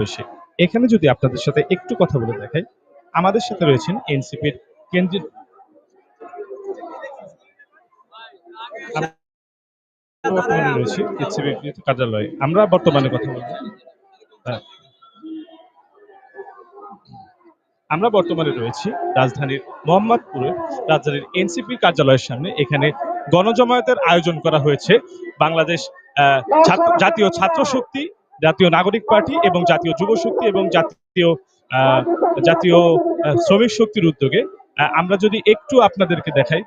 সমাবেশে। এখানে যদি আপনাদের সাথে একটু কথা বলে দেখাই, আমাদের সাথে রয়েছেন এনসিপির কেন্দ্রীয় আমরা বর্তমানে হ্যাঁ। আমরা বর্তমানে রয়েছি রাজধানীর মোহাম্মদপুরে। রাজধানীর এনসিপি কার্যালয়ের সামনে। এখানে গণজমায়েতের আয়োজন করা হয়েছে। বাংলাদেশ জাতীয় ছাত্র শক্তি জাতীয় নাগরিক পার্টি এবং জাতীয় যুব শক্তি এবং জাতীয় জাতীয় শ্রমিক শক্তির উদ্যোগে আমরা যদি একটু আপনাদেরকে দেখাই।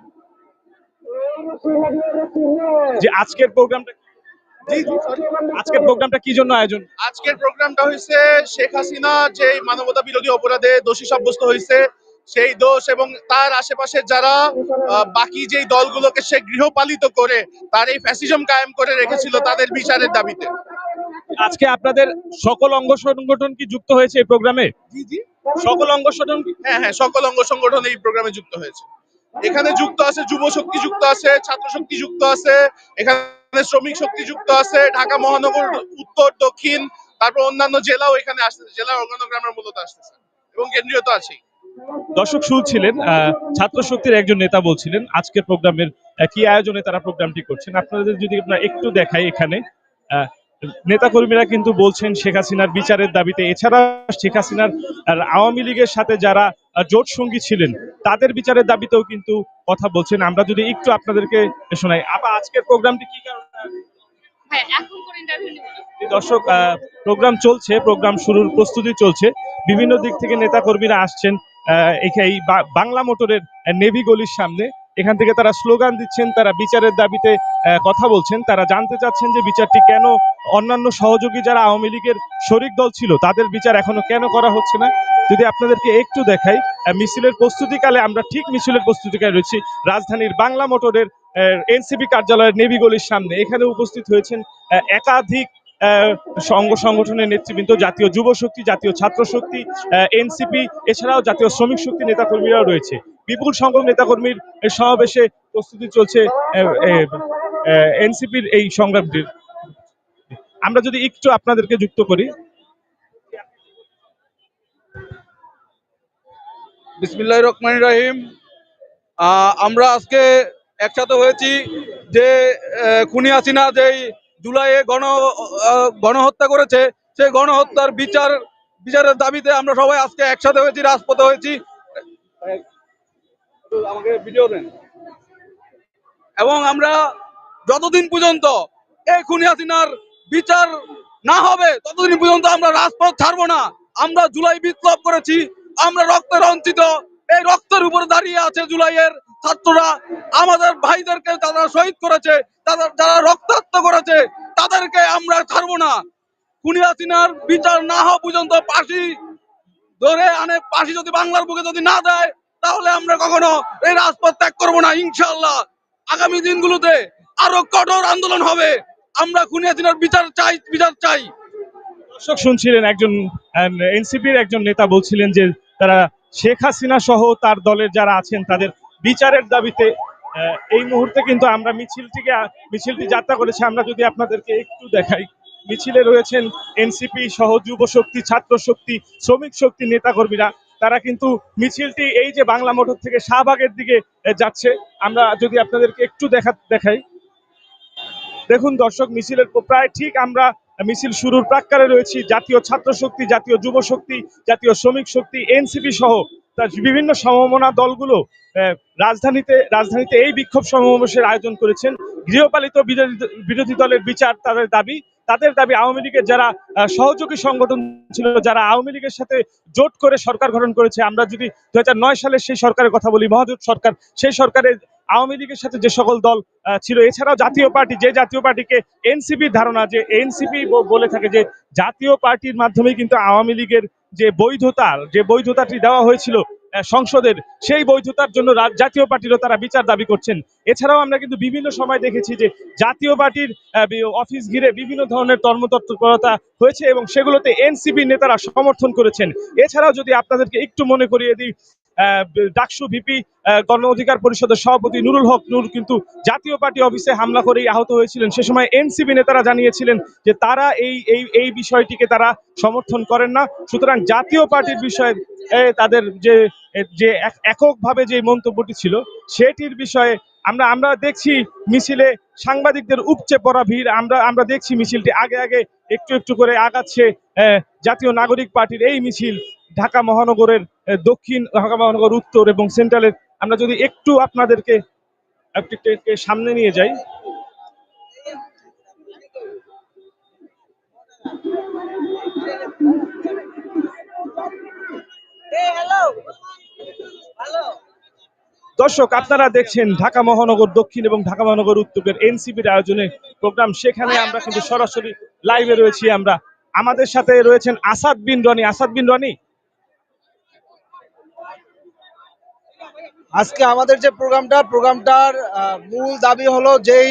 যে আজকের প্রোগ্রামটা আজকের প্রোগ্রামটা কি জন্য আয়োজন? আজকের প্রোগ্রামটা হয়েছে শেখ হাসিনা যে মানবতা বিরোধী অপরাধে দোষী সাব্যস্ত হয়েছে সেই দোষ এবং তার আশেপাশে যারা বাকি দলগুলোকে সে গৃহপালিত করে, তার এই ফ্যাসিজম কায়েম করে রেখেছিল তাদের বিচারের দাবিতে। আজকে আপনাদের সকল অঙ্গ সংগঠন কি যুক্ত হয়েছে এই প্রোগ্রামে? জি জি। সকল অঙ্গ সংগঠন হ্যাঁ হ্যাঁ সকল অঙ্গ সংগঠন এই প্রোগ্রামে যুক্ত হয়েছে। এখানে যুক্ত আছে যুব শক্তি যুক্ত আছে ছাত্র শক্তি যুক্ত আছে এখানে শ্রমিক শক্তি যুক্ত আছে ঢাকা মহানগর উত্তর দক্ষিণ তারপর অন্যান্য জেলাও এখানে আসতেছে জেলার অর্গানোগ্রামের মূলত আসতেছে এবং কেন্দ্রীয় তো আছেই। দর্শক শুনছিলেন আহ, ছাত্র শক্তির একজন নেতা বলছিলেন আজকের প্রোগ্রামের কি আয়োজনে তারা প্রোগ্রামটি করছেন। আপনাদের যদি আমরা একটু দেখাই এখানে নেতাকর্মীরা কিন্তু বলছেন শেখ হাসিনার বিচারের দাবিতে। এছাড়া শেখ হাসিনার আওয়ামী লীগের সাথে যারা জোট সঙ্গী ছিলেন তাদের বিচারের দাবিতেও কিন্তু কথা বলছেন। আমরা যদি একটু আপনাদেরকে শোনাই। আপা আজকের প্রোগ্রামটি কি কারণে? হ্যাঁ দর্শক প্রোগ্রাম চলছে প্রোগ্রাম শুরুর প্রস্তুতি চলছে। বিভিন্ন দিক থেকে নেতা কর্মীরা আসছেন এই বাংলা মোটরের নেভি গলির সামনে। এখান থেকে তারা স্লোগান দিচ্ছেন, তারা বিচারের দাবিতে কথা বলছেন। তারা জানতে চাচ্ছেন যে বিচারটি কেন অন্যান্য সহযোগী যারা আওয়ামী লীগের শরিক দল ছিল, তাদের বিচার এখনও কেন করা হচ্ছে না? যদি আপনাদেরকে একটু দেখাই মিছিলের প্রস্তুতিকালে আমরা ঠিক মিছিলের প্রস্তুতিকালে রয়েছি। রাজধানীর বাংলা মোটরের এনসিপি কার্যালয়ের নেভি গলির সামনে। এখানে উপস্থিত হয়েছেন একাধিক সংঘ সংগঠনের নেতৃবৃন্দ, জাতীয় যুব শক্তি, জাতীয় ছাত্র শক্তি এনসিপি, এছাড়াও জাতীয় শ্রমিক শক্তি নেতাকর্মীরাও রয়েছে। বিপুল সংখ্যক নেতাকর্মীর সমাবেশে প্রস্তুতি চলছে এনসিপির এই সংগ্রামটির। আমরা যদি একটু আপনাদেরকে যুক্ত করি। বিসমিল্লাহ রহমান রাহিম। আমরা আজকে একসাথে হয়েছি যে খুনি হাসিনা যেই জুলাইয়ে গণ গণহত্যা করেছে, সেই গণহত্যার বিচার, বিচারের দাবিতে আমরা সবাই আজকে একসাথে হয়েছি, রাজপথে হয়েছি। আমাকে ভিডিও দেন। এবং আমরা যতদিন পর্যন্ত এই খুনি হাসিনার বিচার না হবে, ততদিন পর্যন্ত আমরা রাজপথ ছাড়বো না। আমরা জুলাই বিপ্লব করেছি, আমরা রক্তে রঞ্চিত এই রক্তের উপরে দাঁড়িয়ে আছে জুলাইয়ের ছাত্ররা। আমাদের ভাইদেরকে যারা শহীদ করেছে, তাদের যারা রক্তাক্ত করেছে, তাদেরকে আমরা ছাড়বো না। খুনি হাসিনার বিচার না হওয়া পর্যন্ত পাশি ধরে আনে, পাশি যদি বাংলার বুকে যদি না দেয় তাহলে আমরা কখনো এই রাজপথ ত্যাগ করব না ইনশাল্লাহ আগামী দিনগুলোতে আরও কঠোর আন্দোলন হবে। আমরা খুনি হাসিনার বিচার চাই বিচার চাই। দর্শক শুনছিলেন একজন এনসিপির একজন নেতা বলছিলেন যে তারা শেখ হাসিনা সহ তার দলের যারা আছেন, তাদের বিচারের দাবিতে এই মুহূর্তে কিন্তু আমরা মিছিলটিকে, মিছিলটি যাত্রা করেছে। আমরা যদি আপনাদেরকে একটু দেখাই, মিছিলে রয়েছেন এনসিপি সহ যুব শক্তি, ছাত্র শক্তি, শ্রমিক শক্তি নেতাকর্মীরা। তারা কিন্তু মিছিলটি এই যে বাংলা মোটর থেকে শাহবাগের দিকে যাচ্ছে। আমরা যদি আপনাদেরকে একটু দেখা, দেখাই। দেখুন দর্শক, মিছিলের প্রায় ঠিক আমরা মিছিল শুরুর প্রাক্কারে রয়েছি। জাতীয় ছাত্র শক্তি, জাতীয় যুব শক্তি, জাতীয় শ্রমিক শক্তি, এনসিপি সহ তার বিভিন্ন সমমনা দলগুলো রাজধানীতে রাজধানীতে এই বিক্ষোভ সমাবেশের আয়োজন করেছেন। গৃহপালিত বিরোধী দলের বিচার তাদের দাবি। তাদের দাবি আওয়ামী লীগের যারা সহযোগী সংগঠন ছিল, যারা আওয়ামী লীগের সাথে জোট করে সরকার গঠন করেছে, আমরা যদি দু সালের সেই সরকারের কথা বলি, মহাজোট সরকার, সেই সরকারের আওয়ামী লীগের সাথে যে সকল দল ছিল, এছাড়াও জাতীয় পার্টি, যে জাতীয় পার্টিকে এনসিপির ধারণা যে এনসিপি বলে থাকে যে জাতীয় পার্টির মাধ্যমে কিন্তু আওয়ামী লীগের যে বৈধতা, যে বৈধতাটি দেওয়া হয়েছিল সংসদের সেই বৈধতার জন্য জাতীয় পার্টিরও তারা বিচার দাবি করছেন। এছাড়াও আমরা কিন্তু বিভিন্ন সময় দেখেছি যে জাতীয় পার্টির অফিস ঘিরে বিভিন্ন ধরনের কর্মতৎপরতা হয়েছে এবং সেগুলোতে এনসিপি নেতারা সমর্থন করেছেন। এছাড়াও যদি আপনাদেরকে একটু মনে করিয়ে দিই ডাকসু ভিপি গণ অধিকার পরিষদের সভাপতি নুরুল হক নূর কিন্তু জাতীয় পার্টি অফিসে হামলা করেই আহত হয়েছিলেন। সে সময় এনসিপি নেতারা জানিয়েছিলেন যে তারা এই এই এই বিষয়টিকে তারা সমর্থন করেন না। সুতরাং জাতীয় পার্টির বিষয়ে তাদের যে যে এক- এককভাবে যে মন্তব্যটি ছিল, সেটির বিষয়ে আমরা আমরা দেখছি মিছিলে সাংবাদিকদের উপচে পড়া ভিড়। আমরা আমরা দেখছি মিছিলটি আগে আগে একটু একটু করে আগাচ্ছে জাতীয় নাগরিক পার্টির এই মিছিল ঢাকা মহানগরের দক্ষিণ ঢাকা মহানগর, উত্তর এবং সেন্ট্রালের। আমরা যদি একটু আপনাদেরকে সামনে নিয়ে যাই। দর্শক আপনারা দেখছেন ঢাকা মহানগর দক্ষিণ এবং ঢাকা মহানগর উত্তরের এনসিপির আয়োজনে প্রোগ্রাম। সেখানে আমরা কিন্তু সরাসরি লাইভে রয়েছি আমরা। আমাদের সাথে রয়েছেন আসাদ বিন রনি। আসাদ বিন রনি? আজকে আমাদের যে প্রোগ্রামটা প্রোগ্রামটার আহ, মূল দাবি হলো যেই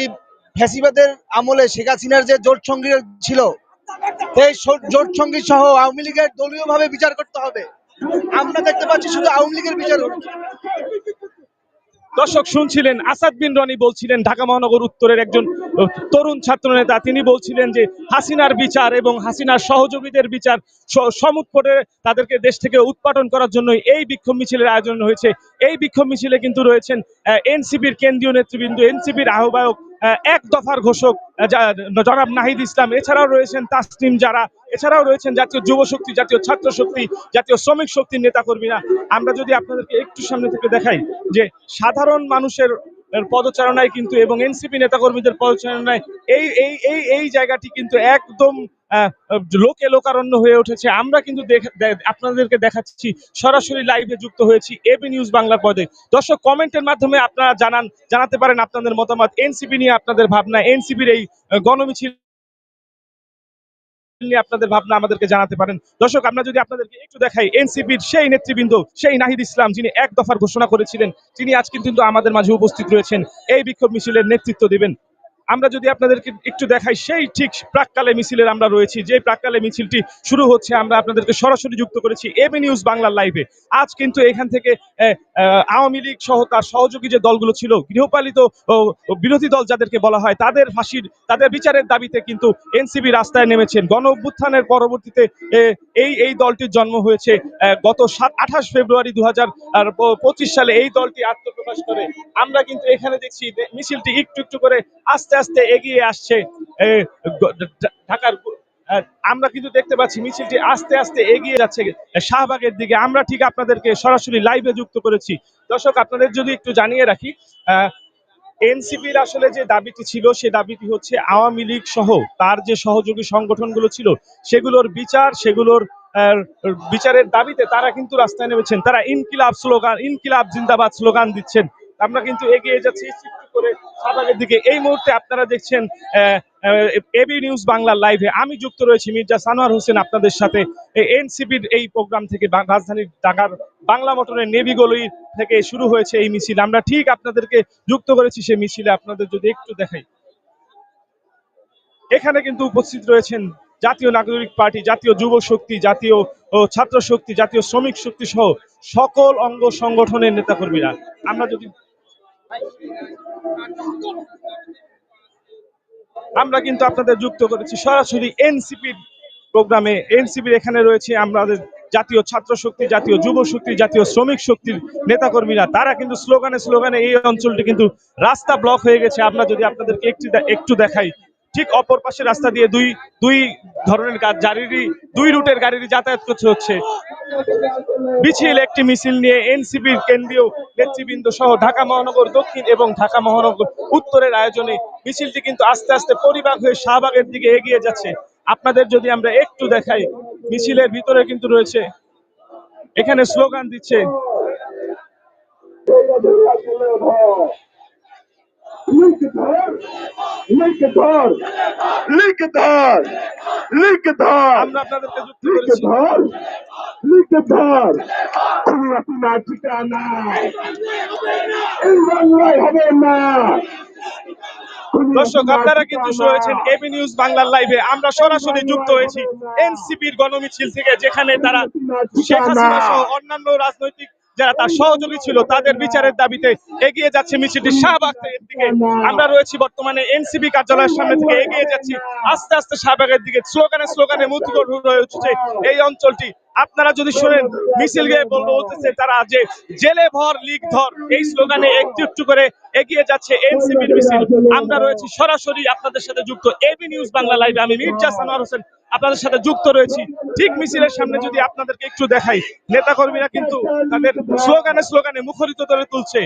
ফ্যাসিবাদের আমলে শেখ হাসিনার যে জোট সঙ্গী ছিল সেই জোট সঙ্গী সহ আওয়ামী লীগের দলীয় ভাবে বিচার করতে হবে। আমরা দেখতে পাচ্ছি শুধু আওয়ামী লীগের বিচার হচ্ছে দর্শক, শুনছিলেন আসাদ বিন রনি, বলছিলেন ঢাকা মহানগর উত্তরের একজন তরুণ ছাত্র নেতা তিনি বলছিলেন যে, হাসিনার বিচার এবং হাসিনার সহযোগীদের বিচার স- সমুট করে তাদেরকে দেশ থেকে উৎপাদন করার জন্য এই বিক্ষোভ মিছিলের আয়োজন হয়েছে। এই বিক্ষোভ মিছিলে কিন্তু রয়েছেন এনসিপির কেন্দ্রীয় নেতৃবৃন্দ, এনসিপির আহ্বায়ক এক দফার ঘোষক জনাব নাহিদ ইসলাম। এছাড়াও রয়েছেন তাসনিম যারা এছাড়াও রয়েছেন জাতীয় যুব শক্তি, জাতীয় ছাত্র শক্তি, জাতীয় শ্রমিক শক্তির নেতাকর্মীরা। আমরা যদি আপনাদেরকে একটু সামনে থেকে দেখাই যে সাধারণ মানুষের পদচারণায় কিন্তু এবং এনসিপি নেতাকর্মীদের পদচারণায় এই এই এই এই জায়গাটি কিন্তু একদম লোকে লোকারণ্য হয়ে উঠেছে। আমরা কিন্তু আপনাদেরকে দেখাচ্ছি, সরাসরি লাইভে যুক্ত হয়েছি এবি নিউজ বাংলার পদে। দর্শক, কমেন্টের মাধ্যমে আপনারা জানান, জানাতে পারেন আপনাদের মতামত। এনসিপি নিয়ে আপনাদের ভাবনা, এনসিপির এই গণমিছিল নিয়ে আপনাদের ভাবনা আমাদেরকে জানাতে পারেন। দর্শক, আমরা যদি আপনাদেরকে একটু দেখাই, এনসিপির সেই নেতৃবৃন্দ, সেই নাহিদ ইসলাম, যিনি এক দফার ঘোষণা করেছিলেন, তিনি আজকে কিন্তু আমাদের মাঝে উপস্থিত রয়েছেন। এই বিক্ষোভ মিছিলের নেতৃত্ব দিবেন। আমরা যদি আপনাদেরকে একটু দেখাই, সেই ঠিক প্রাককালে মিছিলের আমরা রয়েছি। যে প্রাককালে মিছিলটি শুরু হচ্ছে, আমরা আপনাদেরকে সরাসরি যুক্ত করেছি এবি নিউজ বাংলার লাইভে। আজ কিন্তু এখান থেকে আওয়ামী লীগ সহ তার সহযোগী যে দলগুলো ছিল, গৃহপালিত বিরোধী দল যাদেরকে বলা হয়, তাদের ফাঁসির, তাদের বিচারের দাবিতে কিন্তু এনসিবি রাস্তায় নেমেছেন। গণ অভ্যুত্থানের পরবর্তীতে এই এই দলটির জন্ম হয়েছে গত সাত, আঠাশ ফেব্রুয়ারি দু হাজার পঁচিশ সালে এই দলটি আত্মপ্রকাশ করে। আমরা কিন্তু এখানে দেখছি মিছিলটি একটু একটু করে আস্তে আস্তে আস্তে এগিয়ে আসছে ঢাকার আমরা কিন্তু দেখতে পাচ্ছি মিছিলটি আস্তে আস্তে এগিয়ে যাচ্ছে শাহবাগের দিকে। আমরা ঠিক আপনাদেরকে সরাসরি লাইভে যুক্ত করেছি। দর্শক, আপনাদের যদি একটু জানিয়ে রাখি এনসিপির আসলে যে দাবিটি ছিল, সে দাবিটি হচ্ছে আওয়ামী লীগ সহ তার যে সহযোগী সংগঠনগুলো ছিল, সেগুলোর বিচার, সেগুলোর বিচারের দাবিতে তারা কিন্তু রাস্তায় নেমেছেন। তারা ইনকিলাব স্লোগান, ইনকিলাব জিন্দাবাদ স্লোগান দিচ্ছেন। আমরা কিন্তু এগিয়ে যাচ্ছি দিকে। এই মুহূর্তে আপনারা দেখছেন এবি নিউজ বাংলা লাইভে আমি যুক্ত রয়েছি মির্জা সানোয়ার হোসেন আপনাদের সাথে। এনসিপির এই প্রোগ্রাম থেকে রাজধানীর ঢাকার বাংলা মোটরের থেকে শুরু হয়েছে এই মিছিল। আমরা ঠিক আপনাদেরকে যুক্ত করেছি সেই মিছিলে, আপনাদের যদি একটু দেখাই। এখানে কিন্তু উপস্থিত রয়েছেন জাতীয় নাগরিক পার্টি, জাতীয় যুব শক্তি, জাতীয় ছাত্র শক্তি, জাতীয় শ্রমিক শক্তি সহ সকল অঙ্গ সংগঠনের নেতাকর্মীরা। আমরা যদি আমরা কিন্তু আপনাদের যুক্ত করেছি সরাসরি এনসিপির প্রোগ্রামে। এনসিপির এখানে রয়েছে আমাদের জাতীয় ছাত্র শক্তি, জাতীয় যুব শক্তি, জাতীয় শ্রমিক শক্তির নেতাকর্মীরা। তারা কিন্তু স্লোগানে স্লোগানে এই অঞ্চলটি কিন্তু রাস্তা ব্লক হয়ে গেছে। আমরা যদি আপনাদেরকে একটু একটু দেখাই ঠিক অপর পাশে রাস্তা দিয়ে দুই দুই ধরনের গাড়িরই, দুই রুটের গাড়িরই যাতায়াত করতে হচ্ছে। মিছিল, একটি মিছিল নিয়ে এনসিপির কেন্দ্রীয় নেতৃবৃন্দ সহ ঢাকা মহানগর, দক্ষিণ এবং ঢাকা মহানগর উত্তরের আয়োজনে মিছিলটি কিন্তু আস্তে আস্তে পরিবাগ হয়ে শাহবাগের দিকে এগিয়ে যাচ্ছে। আপনাদের যদি আমরা একটু দেখাই, মিছিলের ভিতরে কিন্তু রয়েছে, এখানে স্লোগান দিচ্ছে ঠিকানা। এই বাংলায় হবে না। দর্শক আপনারা কিন্তু শুনেছেন এবি নিউজ বাংলার লাইভে আমরা সরাসরি যুক্ত হয়েছি এনসিপির গণমিছিল থেকে যেখানে তারা শেখ হাসিনা সহ অন্যান্য রাজনৈতিক যারা তার সহযোগী ছিল, তাদের বিচারের দাবিতে এগিয়ে যাচ্ছে মিছিলটি। শাহবাগের দিকে আমরা রয়েছি বর্তমানে এনসিবি কার্যালয়ের সামনে থেকে এগিয়ে যাচ্ছি। আস্তে আস্তে শাহবাগের দিকে স্লোগানে স্লোগানে মুখর হয়ে উঠছে এই অঞ্চলটি। আপনারা যদি শোনেন, মিছিল গিয়ে বলব বলতেছে তারা যে জেলে ভর লিগ ধর, এই স্লোগানে একটু একটু করে এগিয়ে যাচ্ছে এনসিপির মিছিল। আমরা রয়েছি সরাসরি আপনাদের সাথে যুক্ত এবি নিউজ বাংলা লাইভে আমি মির্জা সানোয়ার হোসেন, আপনাদের সাথে যুক্ত রয়েছি। ঠিক মিছিলের সামনে যদি আপনাদেরকে একটু দেখাই, নেতাকর্মীরা কিন্তু তাদের স্লোগানে স্লোগানে মুখরিত করে তুলছে।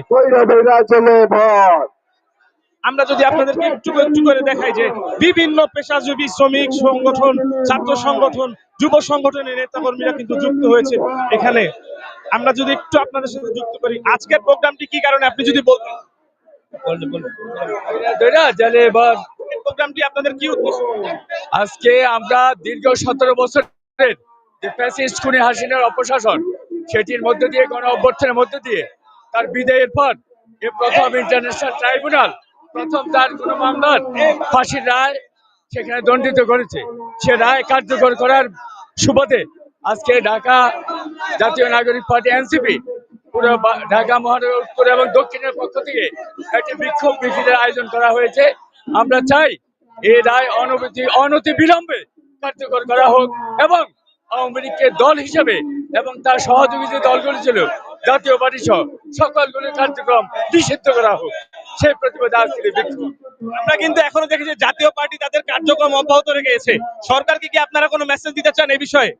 আমরা যদি আপনাদেরকে একটু একটু করে দেখাই যে বিভিন্ন পেশাজীবী শ্রমিক সংগঠন ছাত্র সংগঠন যুব সংগঠনের নেতাকর্মীরা কিন্তু যুক্ত হয়েছে এখানে। আমরা যদি একটু আপনাদের সাথে যুক্ত করি আজকের প্রোগ্রামটি কি কারণে আপনি যদি বলতেন প্রোগ্রামটি আপনাদের কি উদ্দেশ্য? আজকে আমরা দীর্ঘ সতেরো বছরের যে খুনি হাসিনার অপশাসন সেটির মধ্য দিয়ে গণ অভ্যর্থনের মধ্য দিয়ে তার বিদায়ের পর এ প্রথম ইন্টারন্যাশনাল ট্রাইব্যুনাল প্রথম তার কোন মামলার ফাঁসির রায় সেখানে দণ্ডিত করেছে। সে রায় কার্যকর করার সুবাদে আজকে ঢাকা জাতীয় নাগরিক পার্টি এনসিপি পুরো ঢাকা মহানগর উত্তর এবং দক্ষিণের পক্ষ থেকে একটি বিক্ষোভ মিছিলের আয়োজন করা হয়েছে। আমরা চাই এই রায় অনবধি অনতি বিলম্বে কার্যকর করা হোক এবং আওয়ামী লীগকে দল হিসেবে এবং তার সহযোগী যে দলগুলি ছিল, জাতীয় পার্টি সহ সকলগুলির কার্যক্রম নিষিদ্ধ করা হোক। সেই প্রতিবাদে আমরা কিন্তু এখনও দেখি যে জাতীয় পার্টি তাদের কার্যক্রম অব্যাহত রেখেছে। সরকারকে কি আপনারা কোনো মেসেজ দিতে চান এই বিষয়ে?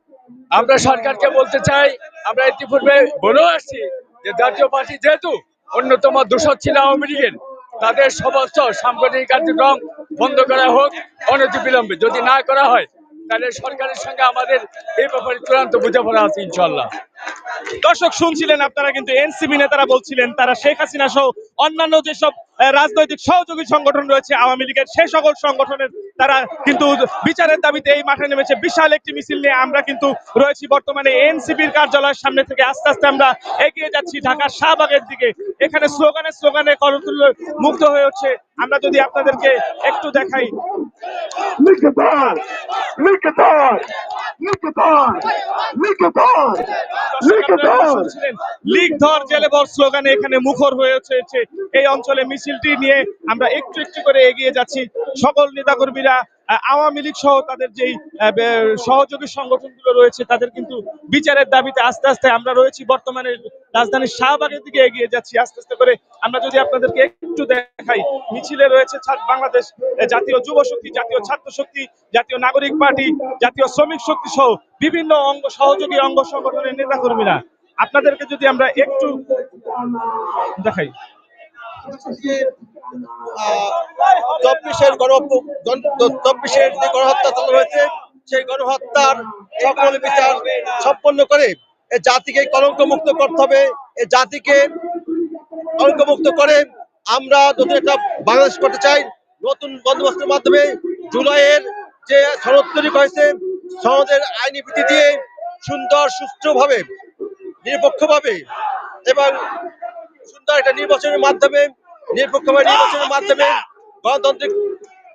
আমরা সরকারকে বলতে চাই, আমরা ইতিপূর্বে বলেও আসছি যে জাতীয় পার্টি যেহেতু অন্যতম দূষক ছিল আওয়ামী লীগের, তাদের সমস্ত সাংগঠনিক কার্যক্রম বন্ধ করা হোক অনতি বিলম্বে যদি না করা হয় তাহলে সরকারের সঙ্গে আমাদের এই ব্যাপারে চূড়ান্ত বোঝাপড়া আছে ইনশাল্লাহ দর্শক, শুনছিলেন আপনারা কিন্তু এনসিপি নেতারা বলছিলেন, তারা শেখ হাসিনা সহ অন্যান্য যেসব রাজনৈতিক সহযোগী সংগঠন রয়েছে, আওয়ামী লীগের সে সকল সংগঠনের তারা কিন্তু বিচারের দাবিতে এই মাঠে নেমেছে। বিশাল একটি মিছিল নিয়ে আমরা কিন্তু রয়েছি বর্তমানে এনসিপির কার্যালয়ের সামনে থেকে। আস্তে আস্তে আমরা এগিয়ে যাচ্ছি ঢাকার শাহবাগের দিকে। এখানে স্লোগানে স্লোগানে করতুল্য মুগ্ধ হয়ে উঠছে। আমরা যদি আপনাদেরকে একটু দেখাই। ধর লিগ জেলে বর স্লোগানে এখানে মুখর হয়ে উঠেছে। এই অঞ্চলে মিছিলটি নিয়ে আমরা একটু একটু করে এগিয়ে যাচ্ছি। সকল নেতাকর্মীরা আহ, আওয়ামী লীগ সহ তাদের যেই সহযোগী সংগঠনগুলো রয়েছে তাদের কিন্তু বিচারের দাবিতে আস্তে আস্তে আমরা রয়েছি। বর্তমানে রাজধানীর শাহবাগের দিকে এগিয়ে যাচ্ছি। আস্তে আস্তে করে আমরা যদি আপনাদেরকে একটু দেখাই মিছিলে রয়েছে বাংলাদেশ জাতীয় যুব শক্তি জাতীয় ছাত্র শক্তি জাতীয় নাগরিক পার্টি জাতীয় শ্রমিক শক্তি সহ বিভিন্ন অঙ্গ সহযোগী অঙ্গ সংগঠনের নেতাকর্মীরা। আপনাদেরকে যদি আমরা একটু দেখাই। চব্বিশের গণ চব্বিশের যে গণহত্যা চালু হয়েছে, সেই গণহত্যার সকল বিচার সম্পন্ন করে এ জাতিকে কলঙ্ক মুক্ত করতে হবে। এ জাতিকে কলঙ্ক মুক্ত করে আমরা নতুন একটা বাংলাদেশ করতে চাই, নতুন বন্দোবস্তের মাধ্যমে জুলাইয়ের যে সনদ তৈরি হয়েছে সনদের আইনি ভিত্তি দিয়ে সুন্দর, সুষ্ঠুভাবে, নিরপেক্ষভাবে এবং সুন্দর একটা নির্বাচনের মাধ্যমে নিরপেক্ষভাবে নির্বাচনের মাধ্যমে গণতান্ত্রিক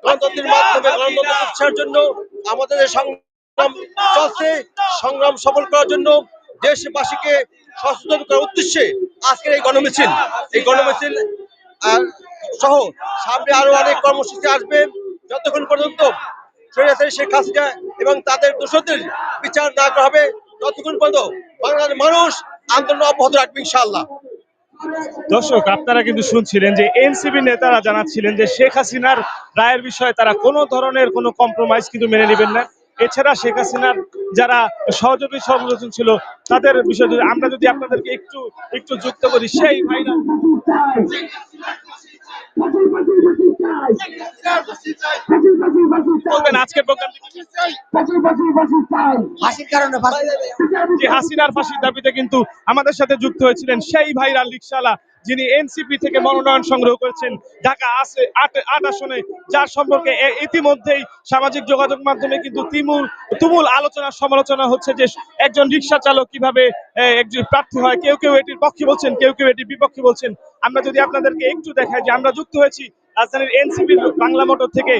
গণতন্ত্রের মাধ্যমে গণতন্ত্র প্রতিষ্ঠার জন্য আমাদের সংগ্রাম চলছে সংগ্রাম সফল করার জন্য দেশবাসীকে সচেতন করার উদ্দেশ্যে আজকের এই গণমিছিল এই গণমিছিল সহ সামনে আরও অনেক কর্মসূচি আসবে। যতক্ষণ পর্যন্ত স্বৈরাচারী শেখ হাসিনা এবং তাদের দোষদের বিচার না করা হবে ততক্ষণ পর্যন্ত বাংলার মানুষ আন্দোলন অব্যাহত রাখবে ইনশাআল্লাহ। দর্শক, আপনারা কিন্তু শুনছিলেন যে এনসিপি নেতারা জানাচ্ছিলেন যে শেখ হাসিনার রায়ের বিষয়ে তারা কোনো ধরনের কোনো কম্প্রোমাইজ কিন্তু মেনে নেবেন না। এছাড়া শেখ হাসিনার যারা সহযোগী সমালোচন ছিল, তাদের বিষয়ে আমরা যদি আপনাদেরকে একটু একটু যুক্ত করি, সেই ভাইরা বলবেন আজকের প্রোগ্রাম হাসির কারণে যে হাসিনার ফাঁসির দাবিতে কিন্তু আমাদের সাথে যুক্ত হয়েছিলেন সেই ভাইরাল রিক্সালা যিনি এনসিপি থেকে মনোনয়ন সংগ্রহ করেছেন ঢাকা আসে আট আট আসনে যার সম্পর্কে ইতিমধ্যেই সামাজিক যোগাযোগ মাধ্যমে কিন্তু তিমুল তুমুল আলোচনা সমালোচনা হচ্ছে যে একজন রিক্সা চালক কীভাবে একজন প্রার্থী হয়, কেউ কেউ এটির পক্ষে বলছেন, কেউ কেউ এটির বিপক্ষে বলছেন। আমরা যদি আপনাদেরকে একটু দেখাই যে আমরা যুক্ত হয়েছি রাজধানীর এনসিপির বাংলা মোটর থেকে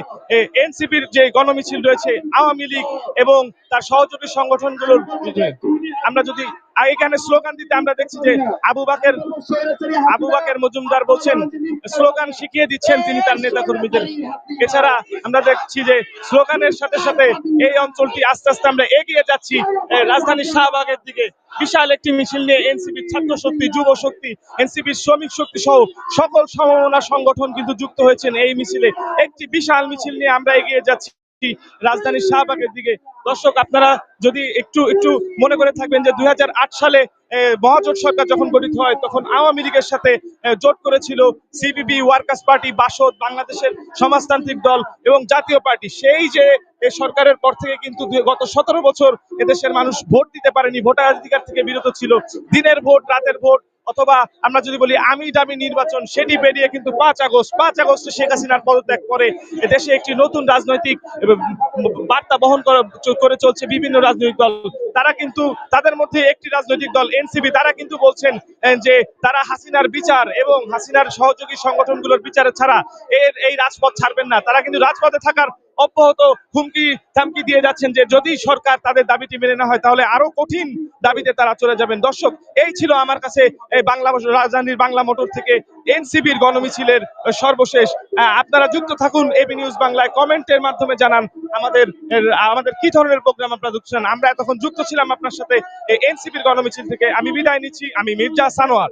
এনসিপির যে গণমিছিল রয়েছে, আওয়ামী লীগ এবং তার সহযোগী সংগঠনগুলোর আমরা যদি আর এখানে স্লোগান দিতে আমরা দেখছি যে আবু বাকের আবু বাকের মজুমদার বলছেন স্লোগান শিখিয়ে দিচ্ছেন তিনি তার নেতা কর্মীদের এছাড়া আমরা দেখছি যে স্লোগানের সাথে সাথে এই অঞ্চলটি আস্তে আস্তে আমরা এগিয়ে যাচ্ছি। এ, রাজধানীর শাহবাগের দিকে। বিশাল একটি মিছিল নিয়ে এনসিপির ছাত্র শক্তি যুব শক্তি এনসিপির শ্রমিক শক্তি সহ সকল সমমনা সংগঠন কিন্তু যুক্ত হয়েছেন এই মিছিলে। একটি বিশাল মিছিল নিয়ে আমরা এগিয়ে যাচ্ছি। রাজধানীর শাহবাগের দিকে। দর্শক, আপনারা যদি একটু একটু মনে করে থাকবেন যে দুই সালে মহাজোট সরকার যখন গঠিত হয়, তখন আওয়ামী লীগের সাথে জোট করেছিল সিপিবি ওয়ার্কার্স পার্টি বাসদ, বাংলাদেশের সমাজতান্ত্রিক দল এবং জাতীয় পার্টি। সেই যে সরকারের পর থেকে কিন্তু গত সতেরো বছর এদেশের মানুষ ভোট দিতে পারেনি ভোটার ভোটাধিকার থেকে বিরত ছিল। দিনের ভোট, রাতের ভোট অথবা আমরা যদি বলি আমি দামি নির্বাচন, সেটি বেরিয়ে কিন্তু পাঁচ আগস্ট পাঁচ আগস্ট শেখ হাসিনার পদত্যাগ করে দেশে একটি নতুন রাজনৈতিক বার্তা বহন করে চলছে বিভিন্ন রাজনৈতিক দল। তারা কিন্তু, তাদের মধ্যে একটি রাজনৈতিক দল, এনসিপি, তারা কিন্তু বলছেন যে তারা হাসিনার বিচার এবং হাসিনার সহযোগী সংগঠনগুলোর বিচার ছাড়া এর এই রাজপথ ছাড়বেন না। তারা কিন্তু রাজপথে থাকার অব্যাহত হুমকি থামকি দিয়ে যাচ্ছেন যে যদি সরকার তাদের দাবিটি মেনে না হয়, তাহলে আরও কঠিন দাবিতে তারা চলে যাবেন। দর্শক, এই ছিল আমার কাছে এই বাংলা রাজধানীর বাংলা মোটর থেকে এনসিবির গণমিছিলের সর্বশেষ। আপনারা যুক্ত থাকুন এবি নিউজ বাংলায়। কমেন্টের মাধ্যমে জানান আমাদের আমাদের কি ধরনের প্রোগ্রাম আপনারা দেখছেন আমরা এতক্ষণ যুক্ত ছিলাম আপনার সাথে এনসিবির গণমিছিল থেকে। আমি বিদায় নিচ্ছি। আমি মির্জা সানোয়ার।